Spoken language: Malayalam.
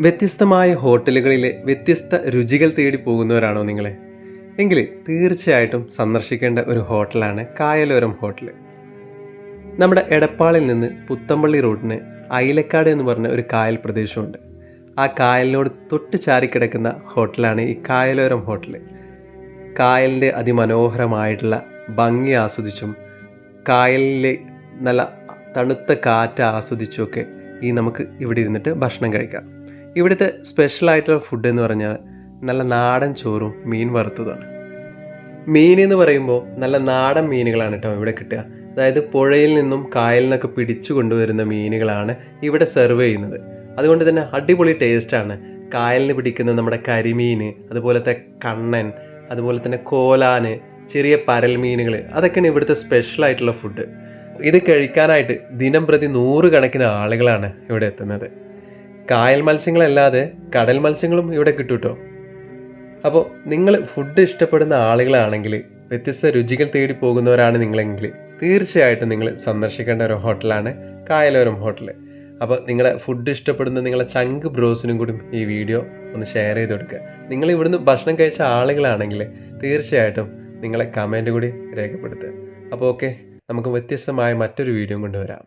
വ്യത്യസ്തമായ ഹോട്ടലുകളിലെ വ്യത്യസ്ത രുചികൾ തേടി പോകുന്നവരാണോ നിങ്ങൾ എങ്കിൽ തീർച്ചയായിട്ടും സന്ദർശിക്കേണ്ട ഒരു ഹോട്ടലാണ് കായലോരം ഹോട്ടൽ നമ്മുടെ എടപ്പാളിൽ നിന്ന് പുത്തമ്പള്ളി റോഡിന് അയിലക്കാട് എന്ന് പറഞ്ഞ ഒരു കായൽ പ്രദേശമുണ്ട്. ആ കായലിനോട് തൊട്ട് ചാരിക്കിടക്കുന്ന ഹോട്ടലാണ് ഈ കായലോരം ഹോട്ടൽ കായലിന്റെ അതിമനോഹരമായിട്ടുള്ള ഭംഗി ആസ്വദിച്ചും കായലിലെ നല്ല തണുത്ത കാറ്റ് ആസ്വദിച്ചുമൊക്കെ ഈ നമുക്ക് ഇവിടെ ഇരുന്നിട്ട് ഭക്ഷണം കഴിക്കാം. ഇവിടുത്തെ സ്പെഷ്യലായിട്ടുള്ള ഫുഡ് എന്ന് പറഞ്ഞാൽ നല്ല നാടൻ ചോറും മീൻ വറുത്തതുമാണ്. മീൻ എന്ന് പറയുമ്പോൾ നല്ല നാടൻ മീനുകളാണ് കേട്ടോ ഇവിടെ കിട്ടുക. അതായത് പുഴയിൽ നിന്നും കായലിൽ നിന്നൊക്കെ പിടിച്ചു കൊണ്ടുവരുന്ന മീനുകളാണ് ഇവിടെ സെർവ് ചെയ്യുന്നത്. അതുകൊണ്ട് തന്നെ അടിപൊളി ടേസ്റ്റാണ് കായലിൽ നിന്ന് പിടിക്കുന്ന നമ്മുടെ കരിമീൻ അതുപോലത്തെ കണ്ണൻ അതുപോലെ തന്നെ കോലാന് ചെറിയ പരൽ മീനുകൾ അതൊക്കെയാണ് ഇവിടുത്തെ സ്പെഷ്യൽ ആയിട്ടുള്ള ഫുഡ് ഇത് കഴിക്കാനായിട്ട് ദിനം പ്രതി നൂറുകണക്കിന് ആളുകളാണ് ഇവിടെ എത്തുന്നത്. കായൽ മത്സ്യങ്ങളല്ലാതെ കടൽ മത്സ്യങ്ങളും ഇവിടെ കിട്ടും കേട്ടോ അപ്പോൾ നിങ്ങൾ ഫുഡ് ഇഷ്ടപ്പെടുന്ന ആളുകളാണെങ്കിൽ വ്യത്യസ്ത രുചികൾ തേടി പോകുന്നവരാണ് നിങ്ങളെങ്കിൽ തീർച്ചയായിട്ടും നിങ്ങൾ സന്ദർശിക്കേണ്ട ഒരു ഹോട്ടലാണ് കായലോരം ഹോട്ടൽ. അപ്പോൾ നിങ്ങളെ ഫുഡ് ഇഷ്ടപ്പെടുന്ന നിങ്ങളെ ചങ്ക് ബ്രോസിനും കൂടി ഈ വീഡിയോ ഒന്ന് ഷെയർ ചെയ്ത് കൊടുക്കുക നിങ്ങൾ ഇവിടുന്ന് ഭക്ഷണം കഴിച്ച ആളുകളാണെങ്കിൽ തീർച്ചയായിട്ടും നിങ്ങളെ കമന്റ് കൂടി രേഖപ്പെടുത്തുക. അപ്പോൾ ഓക്കെ നമുക്ക് വ്യത്യസ്തമായ മറ്റൊരു വീഡിയോ കൊണ്ടുവരാം.